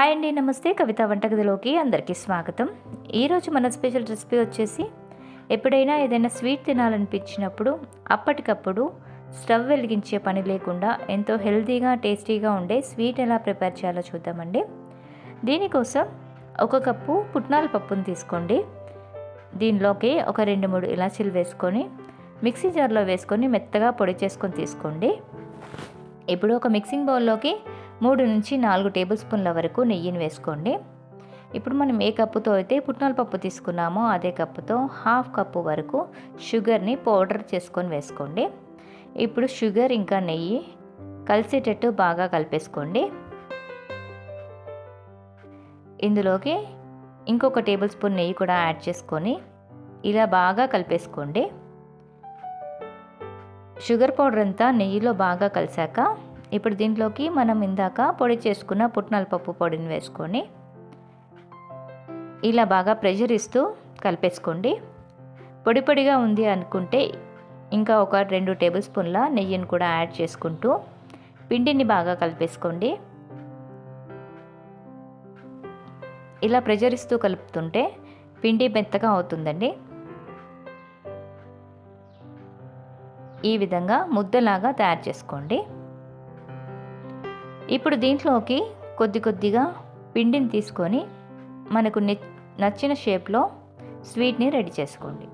Hi అండి నమస్తే. కవిత వంటగదిలోకి అందరికీ స్వాగతం. ఈరోజు మన స్పెషల్ రెసిపీ వచ్చేసి ఎప్పుడైనా ఏదైనా స్వీట్ తినాలనిపించినప్పుడు అప్పటికప్పుడు స్టవ్ వెలిగించే పని లేకుండా ఎంతో హెల్తీగా టేస్టీగా ఉండే స్వీట్ ఎలా ప్రిపేర్ చేయాలో చూద్దామండి. దీనికోసం ఒక కప్పు పుట్నాల పప్పును తీసుకోండి. దీనిలోకి ఒక రెండు మూడు ఇలాచీలు వేసుకొని మిక్సీ జార్లో వేసుకొని మెత్తగా పొడి చేసుకొని తీసుకోండి. ఇప్పుడు ఒక మిక్సింగ్ బౌల్లోకి మూడు నుంచి నాలుగు టేబుల్ స్పూన్ల వరకు నెయ్యిని వేసుకోండి. ఇప్పుడు మనం ఏ కప్పుతో అయితే పుట్నాల పప్పు తీసుకున్నామో అదే కప్పుతో హాఫ్ కప్పు వరకు షుగర్ని పౌడర్ చేసుకొని వేసుకోండి. ఇప్పుడు షుగర్ ఇంకా నెయ్యి కలిసేటట్టు బాగా కలిపేసుకోండి. ఇందులోకి ఇంకొక టేబుల్ స్పూన్ నెయ్యి కూడా యాడ్ చేసుకొని ఇలా బాగా కలిపేసుకోండి. షుగర్ పౌడర్ అంతా నెయ్యిలో బాగా కలిసాక ఇప్పుడు దీంట్లోకి మనం ఇందాక పొడి చేసుకున్న పుట్నాల పప్పు పొడిని వేసుకొని ఇలా బాగా ప్రెషర్ ఇస్తూ కలిపేసుకోండి. పొడి పొడిగా ఉంది అనుకుంటే ఇంకా ఒక రెండు టేబుల్ స్పూన్ల నెయ్యిని కూడా యాడ్ చేసుకుంటూ పిండిని బాగా కలిపేసుకోండి. ఇలా ప్రెషర్ ఇస్తూ కలుపుతుంటే పిండి మెత్తగా అవుతుందండి. ఈ విధంగా ముద్దలాగా తయారు చేసుకోండి. ఇప్పుడు దీంట్లోకి కొద్ది కొద్దిగా పిండిని తీసుకొని మనకు నచ్చిన షేప్లో స్వీట్ని రెడీ చేసుకోండి.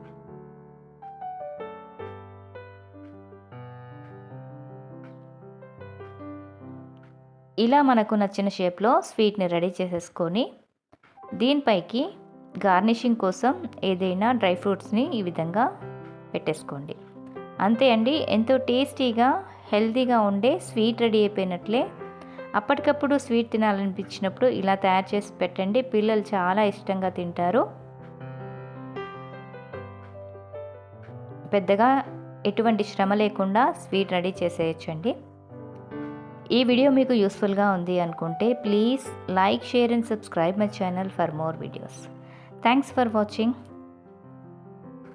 ఇలా మనకు నచ్చిన షేప్లో స్వీట్ని రెడీ చేసేసుకొని దీనిపైకి గార్నిషింగ్ కోసం ఏదైనా డ్రై ఫ్రూట్స్ని ఈ విధంగా పెట్టేసుకోండి. అంతే అండి ఎంతో టేస్టీగా హెల్తీగా ఉండే స్వీట్ రెడీ అయిపోయినట్లే అప్పటికప్పుడు స్వీట్ తినాలనిపించినప్పుడు ఇలా తయారు చేసి పెట్టండి. పిల్లలు చాలా ఇష్టంగా తింటారు. పెద్దగా ఎటువంటి శ్రమ లేకుండా స్వీట్ రెడీ చేసేయచ్చండి. ఈ వీడియో మీకు యూస్ఫుల్గా ఉంది అనుకుంటే please like share and subscribe my channel for more videos. Thanks for watching.